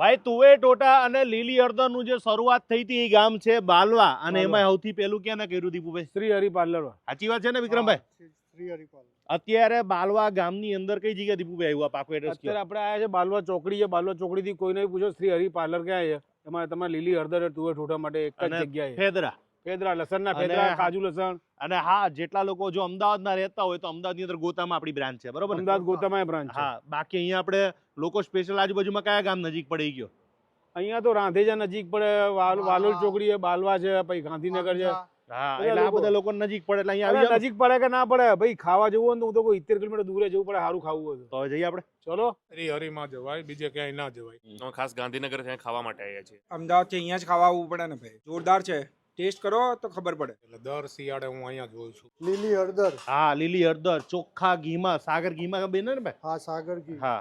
ભાઈ તુવે ટોટા અને લીલી હળદરનું જે શરૂઆત થઈ હતી એ ગામ છે બાલવા. અને એમાં સૌથી પહેલું ક્યાં કર્યું દીપુભાઈ શ્રી હરિ પાર્લર સાચી વાત છે ને વિક્રમભાઈ? શ્રી હરિપાલ અત્યારે બાલવા ગામની અંદર કઈ જગ્યા દીપુભાઈ આવ્યું પાકું એડ્રેસ અત્યારે આપણે આયા છે બાલવા ચોકડી છે બાલવા ચોકડી થી કોઈને નહીં પૂછો શ્રી હરિ પાર્લર ક્યાં છે? એમાં તમારે લીલી હળદર તુવે ઠોઠા માટે એક જ જગ્યાએ. ફેદરા. ફેદરા લસણના અને ફેદરા કાજુ લસણ. અને હા જેટલા લોકો જો અમદાવાદના રહેતા હોય તો અમદાવાદની અંદર ગોતામાં આપણી બ્રાન્ચ છે બરોબર અમદાવાદ ગોતામાં બ્રાન્ચ હા બાકી અહીંયા આપણે લોકો સ્પેશિયલ આજુબાજુમાં કયા ગામ નજીક પડી ગયો? અહીંયા તો રાંધેજા નજીક પડે વાલોલ ચોકડી છે બાલવા છે પછી ગાંધીનગર છે. હા એટલે આ બધા લોકો નજીક પડે એટલે અહીંયા અરે આવી જાવ નજીક પડે કે ના પડે? ભાઈ ખાવા જવું હોય ને તો હું તો કોઈ કિલોમીટર દૂરે જવું પડે સારું ખાવું હોય તો. તો હવે જઈએ આપણે? ચલો. હરી હરીમાં જવાય બીજે ક્યાંય ના જવાય. ખાસ ગાંધીનગર ખાવા માટે આવ્યા છીએ. અમદાવાદથી અહીંયા જ ખાવા આવવું પડે ને ભાઈ? જોરદાર છે. ટેસ્ટ કરો તો ખબર પડે. એટલે દર શિયાળે હું અહીંયા જોઉં છું. લીલી હળદર. હા લીલી હળદર ચોખ્ખા ઘીમાં સાગર ઘીમાં બને ને ભાઈ હા સાગર ઘી. હા.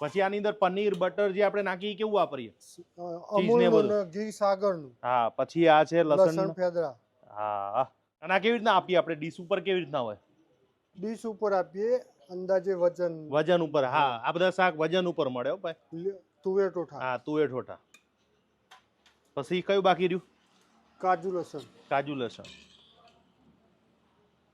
પછી આની અંદર પનીર બટર જે આપણે નાખી કેવું વાપરીએ? અમૂલ. ઘી સાગરનું. હા પછી આ છે લસણ. લસણ ફેદરા. હા. અને આ કેવી રીતના આપીએ આપણે? ડીશ ઉપર કેવી રીતના હોય? ડીશ ઉપર આપીએ અંદાજે વજન. વજન ઉપર હા. આ બધા શાક વજન ઉપર મળે ભાઈ. તુવેર ટોઠા હા તુવેર ઠોઠા. પછી કયું બાકી રહ્યું? કાજુ લસણ. કાજુ લસણ.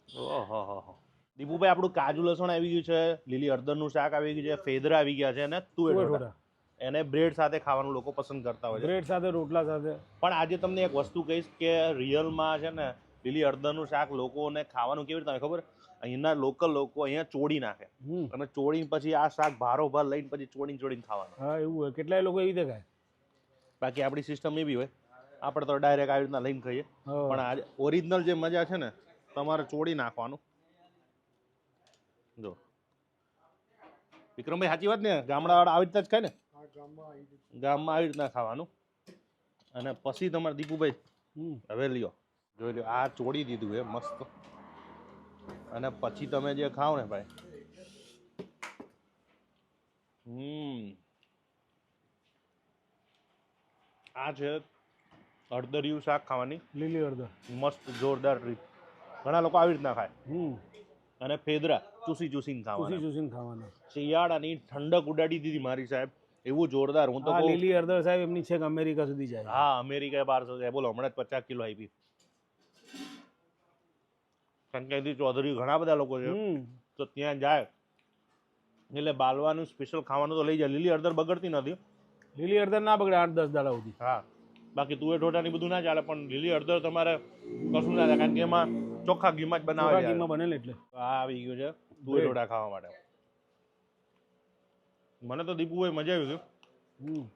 ઓહો હો હો. દીપુભાઈ આપણું કાજુ લસણ આવી ગયું છે લીલી હળદરનું શાક આવી ગયું છે ફેદરા આવી ગયા છે અને તુવેર એને બ્રેડ સાથે ખાવાનું લોકો પસંદ કરતા હોય છે. બ્રેડ સાથે રોટલા સાથે. પણ આજે તમને એક વસ્તુ કહીશ કે રિયલમાં છે ને લીલી હળદરનું શાક લોકોને ખાવાનું કેવી રીતે ખબર? અહીંના લોકલ લોકો અહીંયા ચોડી નાખે. હમ. અને ચોડી પછી આ શાક ભારો ભાર લઈને પછી ચોડી ચોડીને ખાવાનું. હા એવું હોય. કેટલાય લોકો એવી રીતે ખાય. બાકી આપણી સિસ્ટમ એવી હોય. આપણે તો ડાયરેક્ટ આવી રીતના લઈને ખાઈએ. પણ આજે ઓરિજિનલ જે મજા છે ને તમારે ચોડી નાખવાનું. જો. વિક્રમભાઈ સાચી વાત ને? ગામડાવાળા આવી રીતના જ ખાય ને? ગામમાં આવી રીતના. ખાવાનું. અને પછી તમારે દીપુભાઈ હમ. હવે લ્યો. જોઈ લ્યો આ ચોડી દીધું એ મસ્ત. અને પછી તમે જે ખાઓ ને ભાઈ. હમ. આ છે હળદરિયું શાક ખાવાની. લીલી હળદર. મસ્ત જોરદાર ટ્રીપ ઘણા લોકો આવી રીતના ખાય. અને ફેદરા ચૂસી ચૂસીને ચૂસી ખાવાના ચૂસીને ખાવાના. શિયાળાની ઠંડક ઉડાડી દીધી મારી સાહેબ. એવું જોરદાર. હું તો લીલી હળદર સાહેબ એમની છેક અમેરિકા સુધી જાય. હા અમેરિકા બારસો જાય. બોલો હમણાં જ પચાસ કિલો આવી સંકેતી ચૌધરી ઘણા બધા લોકો છે. તો ત્યાં જાય. એટલે બાલવાનું સ્પેશિયલ ખાવાનું તો લઈ જાય. લીલી હળદર બગડતી નથી. લીલી હળદર ના બગડે આઠ દસ દાડા સુધી. હા. બાકી તુવેર ઢોટાની બધું ના ચાલે પણ લીલી હળદર તમારે કશું ના થાય કારણ કે એમાં ચોખ્ખા ઘીમાં જ બનાવે ઘીમાં બનેલ એટલે. આ આવી ગયું છે તુવેર ઢોટા ખાવા માટે. મને તો દીપુભાઈ મજા આવી હમ.